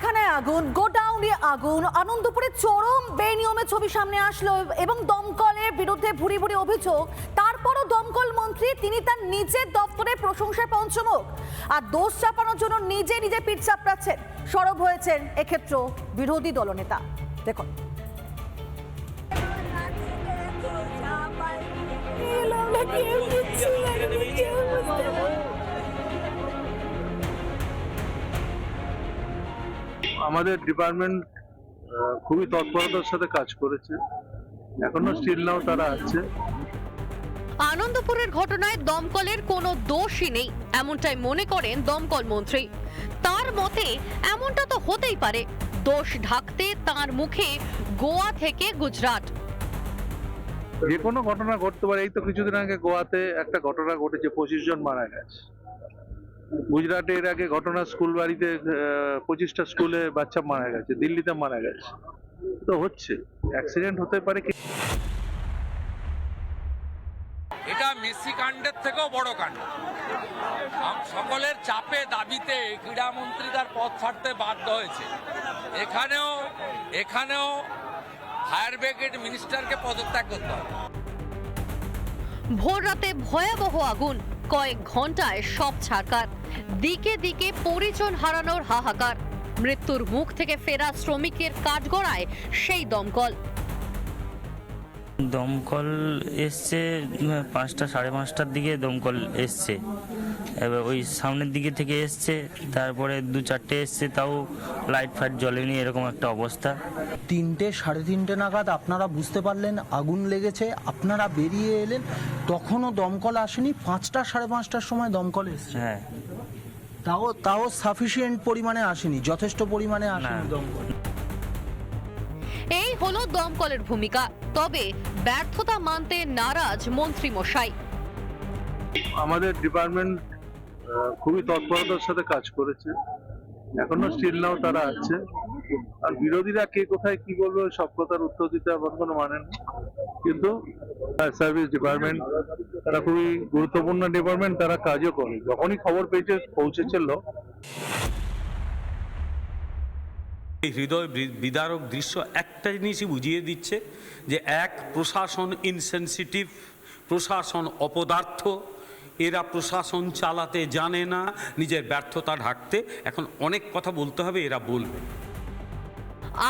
কারখানায় আগুন, গোডাউনে আগুন, আনন্দপুরে চরম বেনিয়মে ছবি সামনে আসলো এবং দমকলের বিরুদ্ধে ভুরি ভুরি অভিযোগ। তারপরও দমকল মন্ত্রী, তিনি তার নিজের দপ্তরে প্রশংসায় পঞ্চমুখ। আর দোষ চাপানোর জন্য নিজে নিজে পিঠ চাপড়াচ্ছেন। সরব হয়েছেন এক্ষেত্রে বিরোধী দলনেতা। দেখুন। আমাদের ডিপার্টমেন্ট খুবই তৎপরতার সাথে কাজ করেছে। এখনও স্টিল নাও তারা আছে। আনন্দপুরের ঘটনায় দমকলের কোনো দোষই নেই এমনটাই মনে করেন দমকল মন্ত্রী। তার মতে এমনটা তো হতেই পারে। দোষ ঢাকতে তার মুখে গোয়া থেকে গুজরাট। যে কোনো ঘটনা ঘটতে পারে এই তো কিছুদিন আগে গোয়াতে একটা ঘটনা ঘটেছে পঁচিশ জন মারা গেছে। গুজরাটে এর আগে ঘটনা স্কুল বাড়িতে পঁচিশটা স্কুলে বাচ্চা মারা গেছে দিল্লিতে মারা গেছে। তো হচ্ছে অ্যাক্সিডেন্ট হতে পারে কি এটা মেসি কাণ্ডের থেকেও বড় কাণ্ড। সকলের চাপে দাবিতে ক্রীড়ামন্ত্রী তার পথ ছাড়তে বাধ্য হয়েছে। এখানেও এখানেও ফায়ার ব্রিগেড মিনিস্টারকে পদত্যাগ করতে হবে। ভোর রাতে ভয়াবহ আগুন। কয়েক ঘন্টায় সব ছাড়কার দিকে দিকে পরিজন হারানোর হাহাকার। মৃত্যুর মুখ থেকে ফেরা শ্রমিকের কাঠগড়ায় সেই দমকল। দমকল এসছে পাঁচটা সাড়ে পাঁচটার দিকে দমকল এসছে। এবার ওই সামনের দিকে থেকে এসছে তারপরে দু চারটে এসছে তাও লাইট ফাইট জ্বলেনি এরকম একটা অবস্থা। তিনটে সাড়ে তিনটে নাগাদ আপনারা বুঝতে পারলেন আগুন লেগেছে আপনারা বেরিয়ে এলেন তখনও দমকল আসেনি পাঁচটা সাড়ে পাঁচটার সময় দমকল এসছে। হ্যাঁ। তাও তাও সাফিসিয়েন্ট পরিমাণে আসেনি যথেষ্ট পরিমাণে আসেনি দমকল। এই হলো দমকলের ভূমিকা। তবে ব্যর্থতা মানতে নারাজ মন্ত্রী মশাই। আমাদের ডিপার্টমেন্ট খুবই তৎপরতার সাথে কাজ করেছে। এখনও স্টিল নাও তারা আছে। আর বিরোধীরা কে কোথায় কি বলবে, সব কথার উত্তর দিতে আমার কোনো মানে নেই। কিন্তু ফায়ার সার্ভিস ডিপার্টমেন্ট তারা খুবই গুরুত্বপূর্ণ ডিপার্টমেন্ট তারা কাজও করে। যখনই খবর পেয়েছে, পৌঁছেছে লোক। এই হৃদয় বিদারক দৃশ্য একটা জিনিসই বুঝিয়ে দিচ্ছে যে এক, প্রশাসন ইনসেনসিটিভ প্রশাসন অপদার্থ, এরা প্রশাসন চালাতে জানে না, নিজের ব্যর্থতা ঢাকতে। এখন অনেক কথা বলতে হবে, এরা বলবে।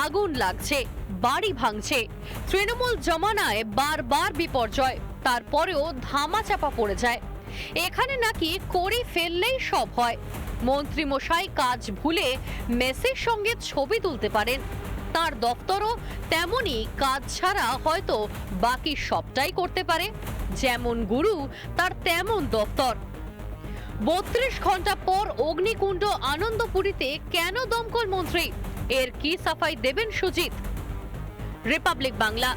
আগুন লাগছে, বাড়ি ভাঙছে, তৃণমূল জমানায় বারবার বিপর্যয়, তারপরেও ধামাচাপা পড়ে যায়। এখানে নাকি করে ফেললেই সব হয়। মন্ত্রী মশাই কাজ ভুলে মেসের সঙ্গে ছবি তুলতে পারেন। তার দপ্তরও তেমনই কাজ ছাড়া হয়তো বাকি সবটাই করতে পারে। যেমন গুরু, তার তেমন দপ্তর বত্রিশ ঘণ্টা পর অগ্নিকুণ্ড আনন্দপুরীতে কেন দমকল মন্ত্রী? এর কি সাফাই দেবেন সুজিত? রিপাবলিক বাংলা।